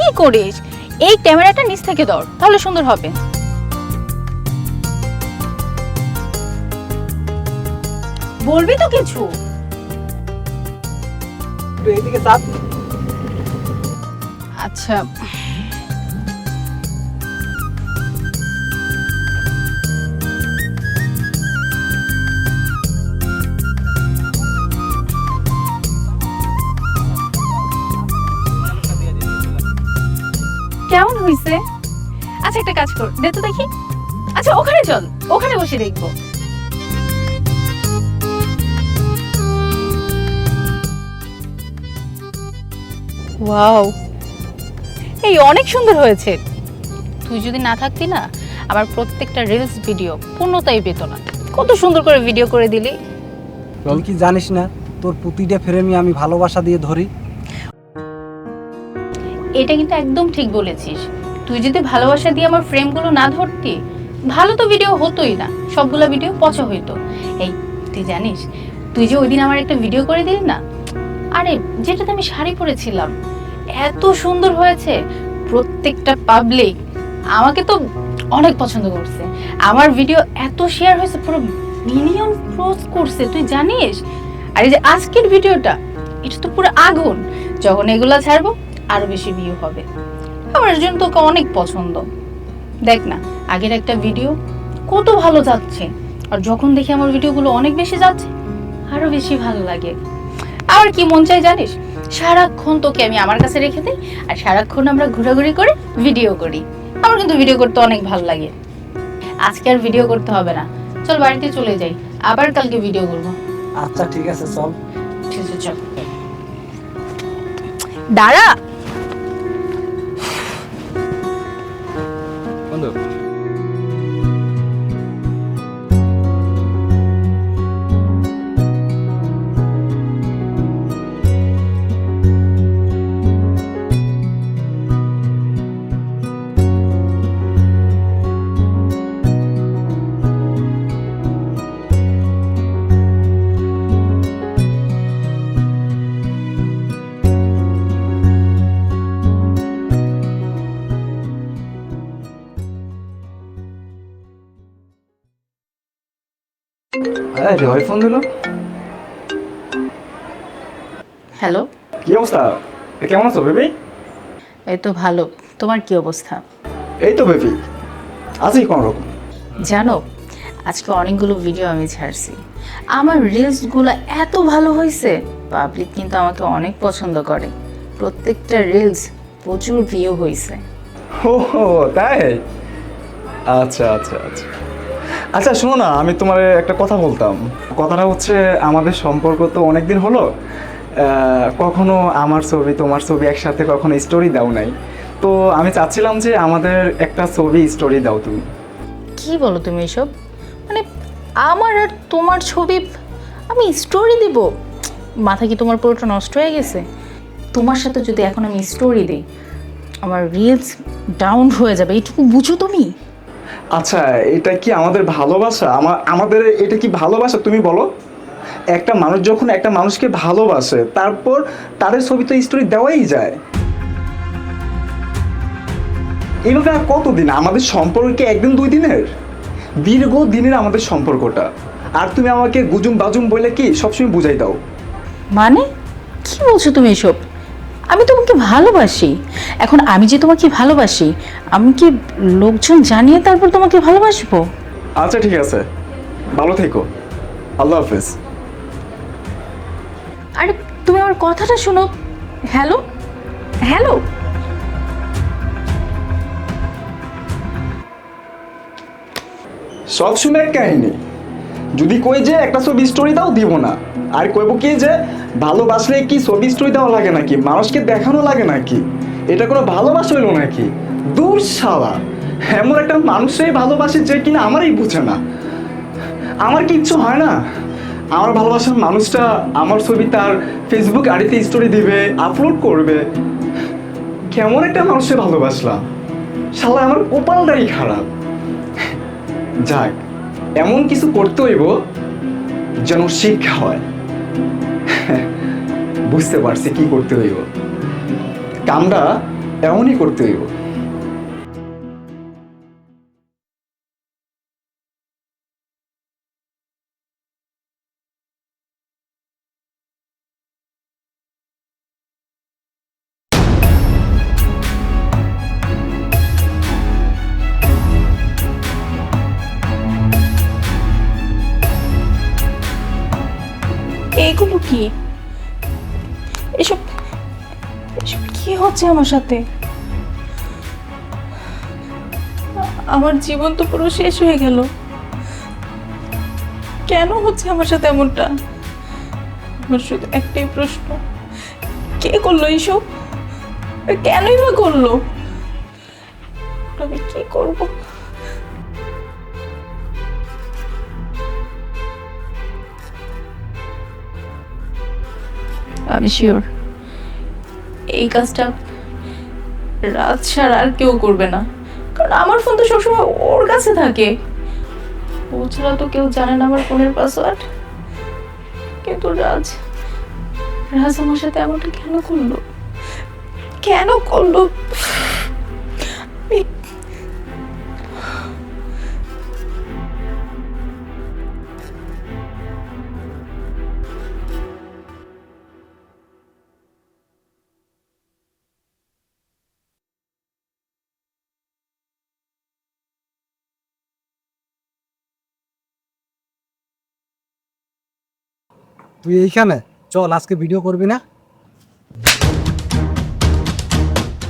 কি করিস? এই ক্যামেরাটা নিচ থেকে ধর তাহলে সুন্দর হবে। বলবি তো কিছু? আচ্ছা কেমন হয়েছে আচ্ছা একটা কাজ কর দে তো দেখি। আচ্ছা ওখানে চল ওখানে বসে দেখব। ওয়াও। এই অনেক সুন্দর হয়েছে। তুই যদি না থাকতি না আমার প্রত্যেকটা রিলস ভিডিও পূর্ণতাই পেত না। কত সুন্দর করে ভিডিও করে দিলি। তুই কি জানিস না তোর প্রতিটা ফ্রেমই আমি ভালোবাসা দিয়ে ধরি। এটা কিন্তু একদম ঠিক বলেছিস। তুই যদি ভালোবাসা দিয়ে আমার ফ্রেমগুলো না ধরতি, ভালো তো ভিডিও হতোই না, সবগুলো ভিডিও পচা হইতো। এই, তুই জানিস, তুই যে ওই দিন আমার একটা ভিডিও করে দিলি না? আরে, যেটাতে আমি শাড়ি পরেছিলাম, এত সুন্দর হয়েছে, প্রত্যেকটা পাবলিক আমাকে তো অনেক পছন্দ করছে। আমার ভিডিও এত শেয়ার হয়েছে, পুরো মিলিয়ন ক্রস করছে, তুই জানিস? আর এই যে আজকের ভিডিওটা এটা তো পুরো আগুন। যখন এগুলা ছাড়বো আরও বেশি ভিউ হবে। আমার জন্য তোকে অনেক পছন্দ। দেখ না আগের একটা ভিডিও কত ভালো যাচ্ছে আর যখন দেখি আমার ভিডিওগুলো অনেক বেশি যাচ্ছে আরও বেশি ভালো লাগে। আমার কি মন চাই জানিস? সারাক্ষণ তোকে আমি আমার কাছে রেখে দিই আর সারাক্ষণ আমরা ঘোরাঘুরি করে ভিডিও করি। আমার কিন্তু ভিডিও করতে অনেক ভালো লাগে। আজকে আর ভিডিও করতে হবে না। চল বাড়িতে চলে যাই আবার কালকে ভিডিও করব। আচ্ছা ঠিক আছে চল। ঠিক আছে চল। দাঁড়া! জয় ফোন দিল? হ্যালো? কি অবস্থা? কেমন আছো বেবি? এই তো ভালো। তোমার কি অবস্থা? এই তো বেবি। আছি কোনো রকম? জানো আজকে অনেকগুলো ভিডিও আমি ছাড়ছি। আমার রিলসগুলো এত ভালো হয়েছে পাবলিক কিন্তু আমাকে অনেক পছন্দ করে। প্রত্যেকটা রিলস প্রচুর ভিউ হয়েছে ও তাই? আচ্ছা আচ্ছা আচ্ছা। আচ্ছা শোনো না, আমি তোমার একটা কথা বলতাম। কথাটা হচ্ছে, আমাদের সম্পর্ক তো অনেক দিন হলো কখনো আমার ছবি, তোমার ছবি একসাথে কখনো স্টোরি দাও নাই। তো আমি চাচ্ছিলাম যে আমাদের একটা ছবি স্টোরি দাও তুমি। কি বলো তুমি এসব? মানে আমার আর তোমার ছবি, আমি স্টোরি দিব। মাথা কি তোমার পুরোটা নষ্ট হয়ে গেছে? তোমার সাথে যদি এখন আমি স্টোরি দিই, আমার রিলস ডাউন হয়ে যাবে। এইটুকু বুঝো তুমি? আচ্ছা এটা কি আমাদের ভালোবাসা? আমার আমাদের এটা কি ভালোবাসা? তুমি বলো। একটা মানুষ যখন একটা মানুষকে ভালোবাসে, তারপর তাদের ছবি তো স্টোরি দেওয়াই যায়। এইভাবে আর কতদিন? আমাদের সম্পর্কে একদিন, দুই দিনের? দীর্ঘ দিনের আমাদের সম্পর্কটা। আর তুমি আমাকে গুজুম বাজুম বলে কি সবসময় বুঝাই দাও। মানে? কি বলছো তুমি এসব? আমি তোমাকে ভালোবাসি। এখন আমি যে তোমাকে ভালোবাসি আমি কি লোকজন জানিয়ে তারপর তোমাকে ভালোবাসবো? আচ্ছা ঠিক আছে। ভালো থেকো। আল্লাহ হাফেজ। আরে তুমি আমার কথাটা শোনো। হ্যালো? হ্যালো? সব শুনে এক কাহিনী। যদি কই যে একটা ছবি স্টোরি দাও দিব না। আর কইব কি যে ভালোবাসলে কি ছবি স্টোরি দেওয়া লাগে নাকি? মানুষকে দেখানো লাগে নাকি? এটা কোনো ভালোবাসা হইল নাকি? দূর শালা। এমন একটা মানুষই ভালোবাসে যে কিনা আমারই বুঝে না। আমার কি ইচ্ছে হয় না? আমার ভালোবাসার মানুষটা আমার ছবি তার ফেসবুক আড়িতে স্টোরি দিবে আপলোড করবে। কেমন একটা মানুষে ভালোবাসলাম। শালা আমার কপালটাই খারাপ। যাক, এমন কিছু করতে হইব যেন শিক্ষা হয়। বুঝতে পারছি কি করতে হইব। কামটা এমনই করতে হইব। এইগুলো কি? হচ্ছে আমার সাথে? আমার জীবন তো পুরো শেষ হয়ে গেল। কেন হচ্ছে আমার সাথে এমনটা? আমার শুধু একটাই প্রশ্ন। কে করল এইসব? কেনই বা করল? আমি কি করব? আমি শিওর এই কাজটা রাত ছাড়া আর কেউ করবে না। কারণ আমার ফোন তো সবসময় ওর কাছে থাকে। ও ছাড়া তো কেউ জানে না আমার ফোনের পাসওয়ার্ড কিন্তু রাজ রাজ আমার সাথে এমনটা কেন করল? কেন করল? তুই এইখানে? চল, আজকে ভিডিও করবি না?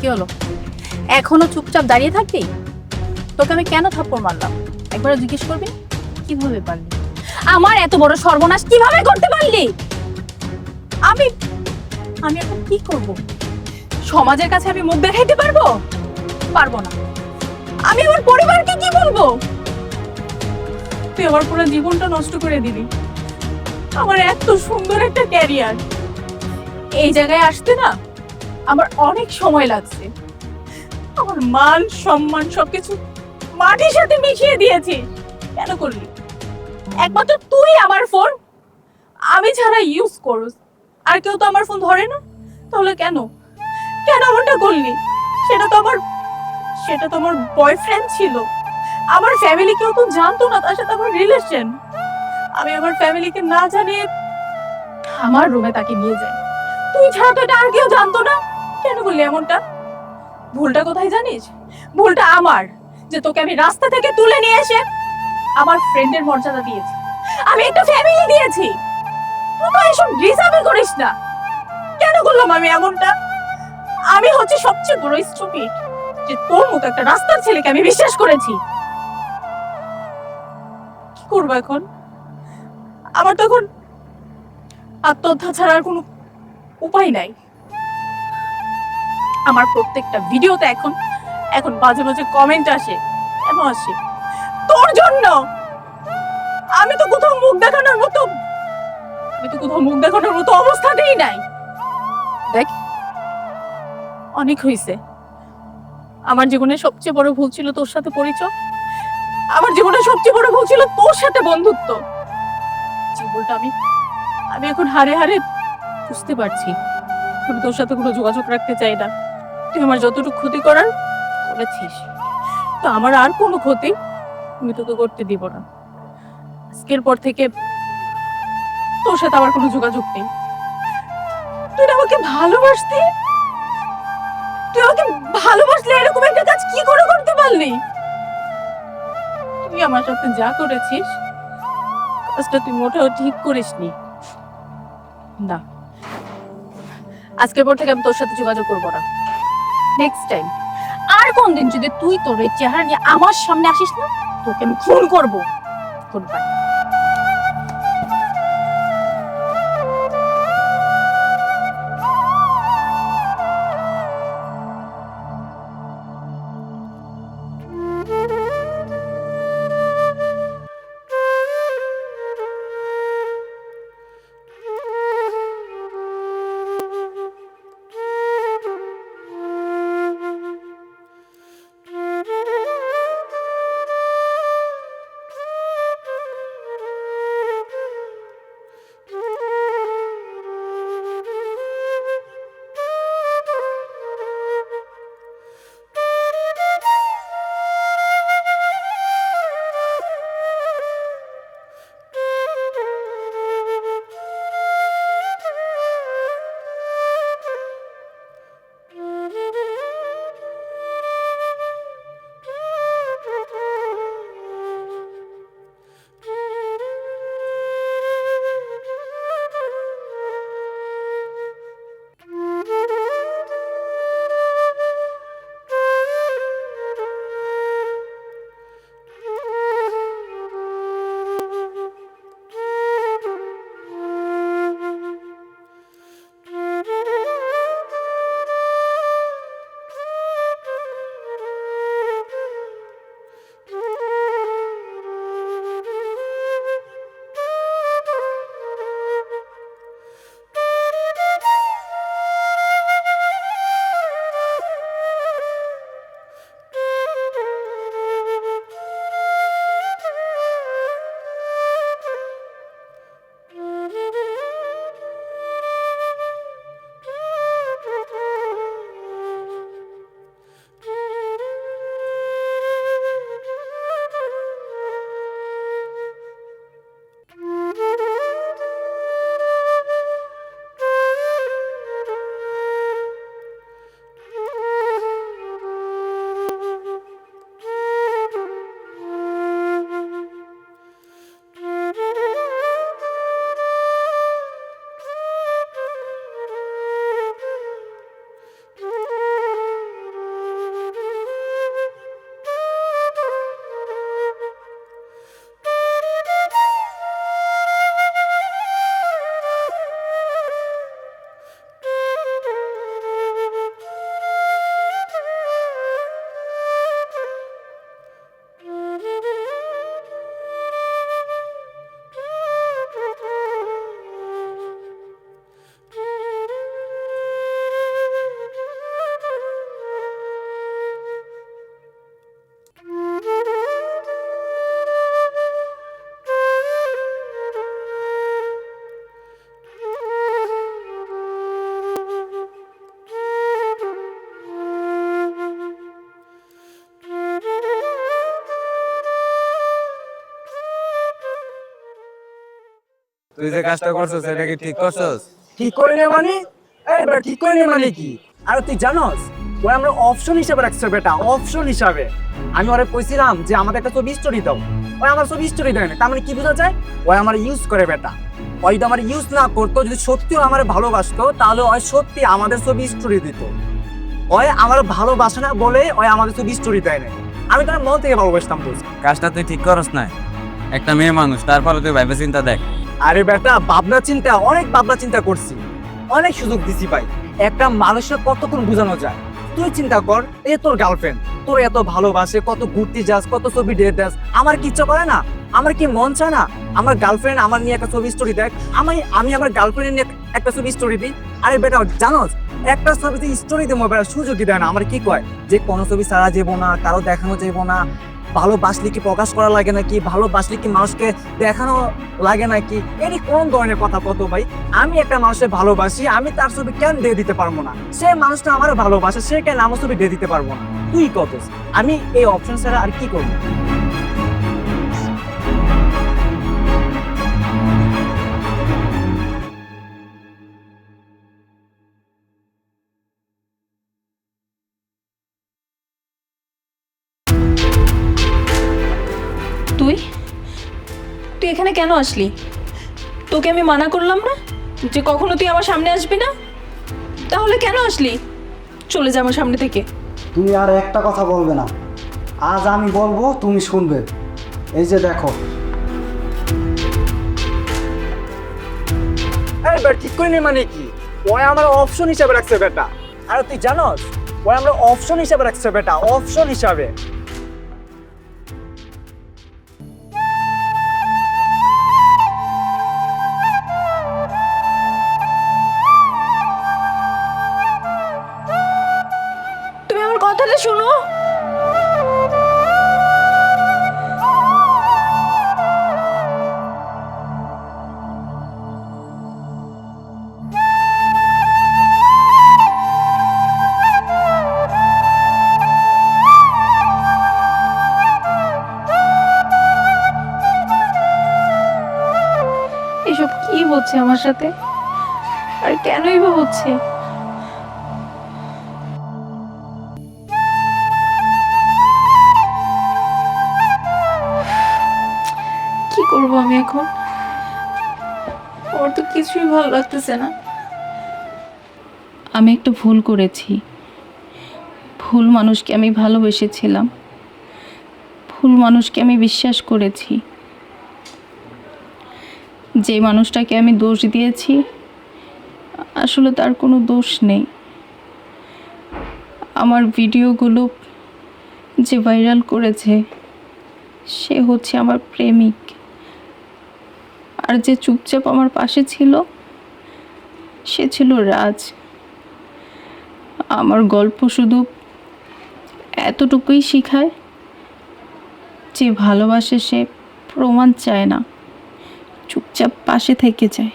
কি হলো? এখনও চুপচাপ দাঁড়িয়ে থাকবি? তোকে আমি কেন থাপ্পড় মারলাম? একবার জিজ্ঞেস করবি? কীভাবে পারলি? আমার এত বড় সর্বনাশ কীভাবে করতে পারলি? আমি আমি এখন কি করব? সমাজের কাছে আমি মুখ দেখাইতে পারব? পারব না। আমি আমার পরিবারকে কি বলব? তুই আমার পুরো জীবনটা নষ্ট করে দিলি আমার এত সুন্দর একটা ক্যারিয়ার। এই জায়গায় আসতে না আমার অনেক সময় লাগছে। আমার মান, সম্মান সবকিছু মাটির সাথে মিশিয়ে দিয়েছি। কেন করলি? একমাত্র তুই আমার ফোন আমি ছাড়া ইউজ করস। আর কেউ তো আমার ফোন ধরে না। তাহলে কেন? কেন এমনটা করলি? সেটা তো আমার, সেটা তো আমার বয়ফ্রেন্ড ছিল। আমার ফ্যামিলি কেউ তো জানতো না তার সাথে আমার রিলেশন আমি আমার ফ্যামিলিকে না জানিয়ে আমার রুমে তাকে নিয়ে যাই। তুই ছাড়া তো এটা আর কেউ জানতো না। কেন বললি এমনটা? ভুলটা কোথায় জানিস? ভুলটা আমার, যে তোকে আমি রাস্তা থেকে তুলে নিয়ে এসে আমার ফ্রেন্ডের মর্যাদা দিয়েছি। আমি একটা ফ্যামিলি দিয়েছি। তুই তো এসব ডিসাবল করিস না। কেন করলাম আমি এমনটা? আমি হচ্ছে সবচেয়ে বড় স্টুপিড যে তোর মতো একটা রাস্তার ছেলেকে আমি বিশ্বাস করেছি। কি করব এখন? আমার তো এখন আত্মহত্যা ছাড়া আর কোনো উপায় নাই। আমার প্রত্যেকটা ভিডিওতে এখন এখন মাঝে মাঝে কমেন্ট আসে, কেন আসে? তোর জন্য! আমি তো কোথাও মুখ দেখানোর মতো, আমি তো কোথাও মুখ দেখানোর মতো অবস্থাতেই নাই। দেখ, অনেক হয়েছে আমার জীবনে সবচেয়ে বড় ভুল ছিল তোর সাথে পরিচয়। আমার জীবনে সবচেয়ে বড় ভুল ছিল তোর সাথে বন্ধুত্ব। ভুলটা আমি আমি এখন হারে হারে বুঝতে পারছি। আমি তোর সাথে কোনো যোগাযোগ রাখতে চাই না। তুই আমার যতটুকু ক্ষতি করার করেছিস। তো আমার আর কোনো ক্ষতি আমি তোকে করতে দিব না। আজকের পর থেকে তোর সাথে আমার কোনো যোগাযোগ নেই। তুই আমাকে ভালোবাসতি? তুই আমাকে ভালোবাসলে এরকম একটা কাজ কি করে করতে পারলি? তুই আমার সাথে যা করেছিস কাজটা তুই মোটেও ঠিক করিসনি। না। আজকের পর থেকে আমি তোর সাথে যোগাযোগ করব না। নেক্সট টাইম আর কোনদিন যদি তুই তোর এই চেহারা নিয়ে আমার সামনে আসিস না, তোকে আমি খুন করব। গুড বাই তুই যে কাজটা করছস এটা কি ঠিক করছস? ঠিক করে নে মানে? এই বেটা ঠিক করে নে মানে কি? আর তুই জানোস আমরা অপশন হিসাবে রাখছে বেটা অপশন হিসাবে। আমি ওরে কইছিলাম যে আমাদের একটা ছবি স্টোরি দাও। ওই আমার ছবি স্টোরি দেয় না তার মানে কি বোঝা যায়? ওই আমার ইউজ করে বেটা। ওই যদি আমার ইউজ না করতো যদি সত্যিও আমার ভালোবাসতো তাহলে ওই সত্যি আমাদের ছবি স্টোরি দিত। ওই আমার ভালোবাসে না বলে ওই আমাদের ছবি স্টোরি দেয় না আমি তার মন থেকে ভালোবাসতাম তো কাজটা তুই ঠিক করস না একটা মেয়ে মানুষ তারপরে তুই ভাইবে চিন্তা দেখ। আরে বেটা ভাবনা চিন্তা, অনেক ভাবনা চিন্তা করছি। অনেক সুযোগ দিছি ভাই। একটা মানুষের কতক্ষণ বোঝানো যায়? তুই চিন্তা কর, এ তোর গার্লফ্রেন্ড তোর এত ভালোবাসে, কত ঘুরতে যাস, কত ছবি ডেট দাস আমার কি ইচ্ছা করে না? আমার কি মন চায় না? আমার গার্লফ্রেন্ড আমার নিয়ে একটা ছবি স্টোরি দেখ। আমি আমি আমার গার্লফ্রেন্ড নিয়ে একটা ছবি স্টোরি দিই। আরে বেটা, জানোস? একটা ছবিতে স্টোরি দেবো বেটা সুযোগই দেয় না। আমার কি কয়? যে কোনো ছবি সারা যাব না, কারও দেখানো যাব না। ভালোবাসলে কি প্রকাশ করা লাগে নাকি? ভালোবাসলে কি মানুষকে দেখানো লাগে নাকি? এর কোন ধরনের কথা কত ভাই? আমি একটা মানুষের ভালোবাসি, আমি তার ছবি কেন দিয়ে দিতে পারব না? সে মানুষটা আমার ভালোবাসে, সে কেন আমার ছবি দিয়ে দিতে পারব না? তুই কত? আমি এই অপশন ছাড়া আর কি করব? এখানে কেন আসলি? তোকে আমি মানা করলাম না যে কখনো তুই আমার সামনে আসবি না? তাহলে কেন আসলি? চলে যা আমার সামনে থেকে। তুমি আর একটা কথা বলবে না। আজ আমি বলব তুমি শুনবে। এই যে দেখো। এই ঠিক করে নে মানে কি? ওই আমার অপশন হিসাবে রাখছে বেটা। আর তুই জানোস? ওই আমরা অপশন হিসাবে রাখছে বেটা অপশন হিসাবে। কথাটা শোনো। এসব কি হচ্ছে আমার সাথে? আর কেনই বা হচ্ছে? করব আমি এখন? ওর তো কিছুই ভালো লাগতেছে না। আমি একটু ভুল করেছি। ভুল মানুষকে আমি ভালোবেসেছিলাম। ভুল মানুষকে আমি বিশ্বাস করেছি। যে মানুষটাকে আমি দোষ দিয়েছি, আসলে তার কোনো দোষ নেই। আমার ভিডিওগুলো যে ভাইরাল করেছে, সে হচ্ছে আমার প্রেমিক। আর যে চুপচাপ আমার পাশে ছিল, সে ছিল রাজ। আমার গল্প শুধু এতটুকুই শেখায় যে ভালোবাসে সে প্রমাণ চায় না, চুপচাপ পাশে থেকে যায়।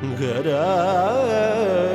good. Uh,